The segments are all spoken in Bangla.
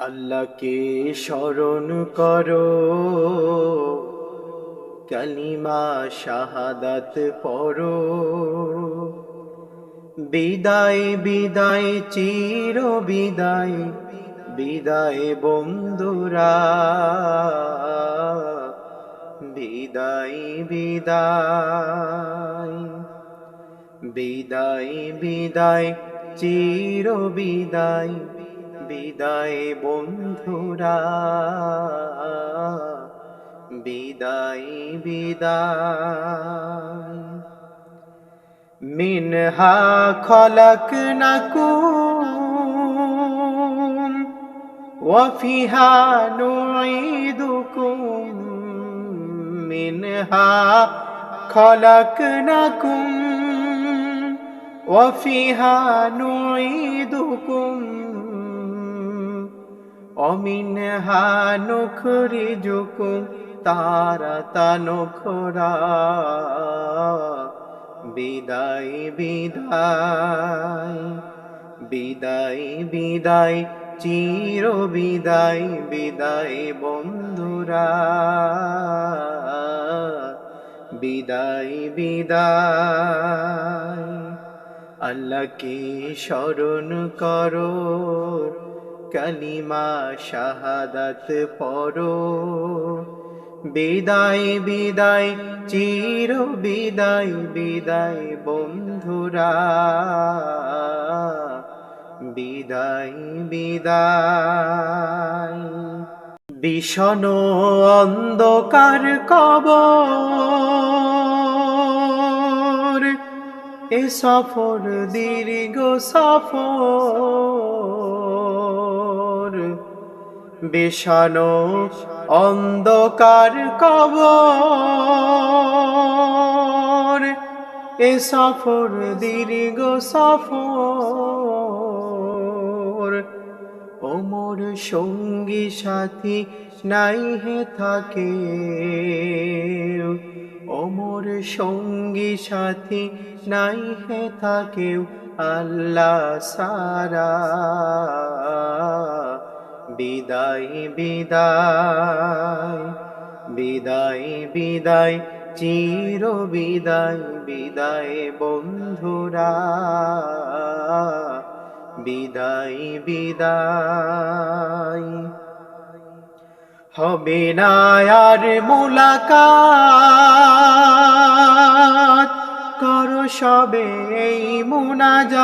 আল্লাহকে স্মরণ করো। কালিমা শাহাদাত পড়ো। বিদায় বিদায়, চির বিদায় বিদায় বন্ধুরা। বিদায় বিদায় বিদায় বিদায়, চির বিদায়। বিদায় বন্ধুরা বিদায় বিদায় মিনহা খলকনাকুম وفيها نعيدكم منها خلقناكم وفيها نعيدكم অমিন হানুখরি জুকু তারা তানুখরা বিদায় বিদায় বিদায় বিদায়, চির বিদায় বিদায় বন্ধুরা। বিদায় বিদায়, আল্লাহকে স্মরণ করো। কালিমা শাহাদাত পড়ো। বিদায় বিদায়, চির বিদায় বিদায় বন্ধুরা। বিদায় বিদায়। বিষণ অন্ধকার কবর, এ সফর দীর্ঘ সফর। বিষানো অন্ধকার কবর। এ সফর, দীর্ঘ সফর। ওমর সঙ্গী সাথী নাই হে থাকে। ওমর সঙ্গী সাথী নাই হে থাকে। আল্লাহ সারা বিদায় বিদায় বিদায় বিদায়, চির বিদায় বিদায় বন্ধুরা, বিদায় বিদায়। হবে না আর মুলাকাত, করো সবে এই মুনাজাত।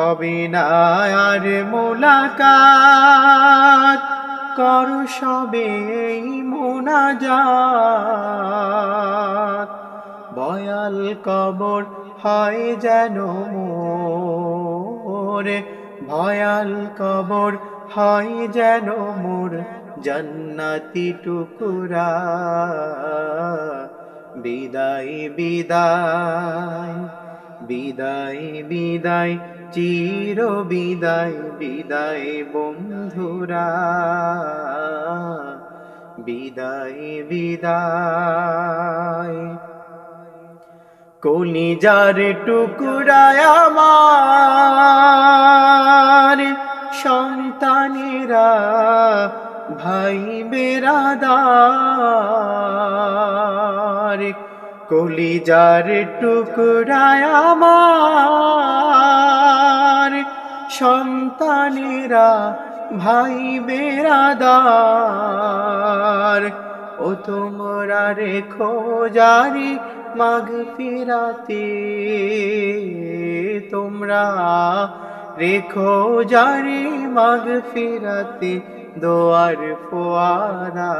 হবে না আর মুলাকাত। করো সবে মুনাজাত। বয়াল কবর হয় যেন মোর। ভয়াল কবর হয় যেন মোর জান্নাতি টুকুরা। বিদায় বিদায়। বিদায় বিদায় চির বিদায় বিদায় বন্ধুরা। বিদায় বিদায়। কলিজার টুকুরায় আমার সন্তানেরা ভাই বেরাদার কলিজার টুকুরায় আমার সন্তানেরা ভাই বেরাদার ও তোমরা রেখো জারি মাঘ ফিরাতে, তোমরা রেখো জারি মাঘ ফিরাতে দোয়ার ফোয়ারা।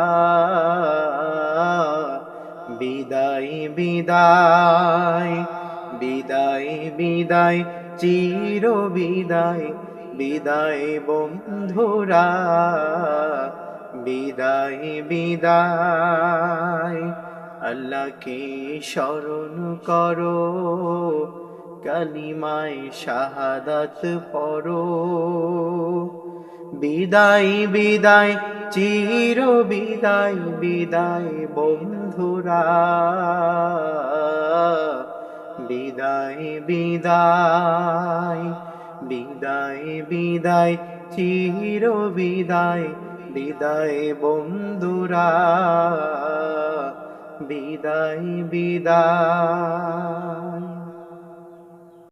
বিদায় বিদায় বিদায় বিদায়, চির বিদায় বিদায় বন্ধুরা, বিদায় বিদায়। আল্লাহকে স্মরণ করো, কালিমায় শাহাদাত পড়ো। বিদায় বিদায়, চির বিদায় বিদায় বন্ধুরা। বিদায় বিদায় বিদায় বিদায়, চির বিদায় বিদায় বন্ধুরা। বিদায় বিদায়।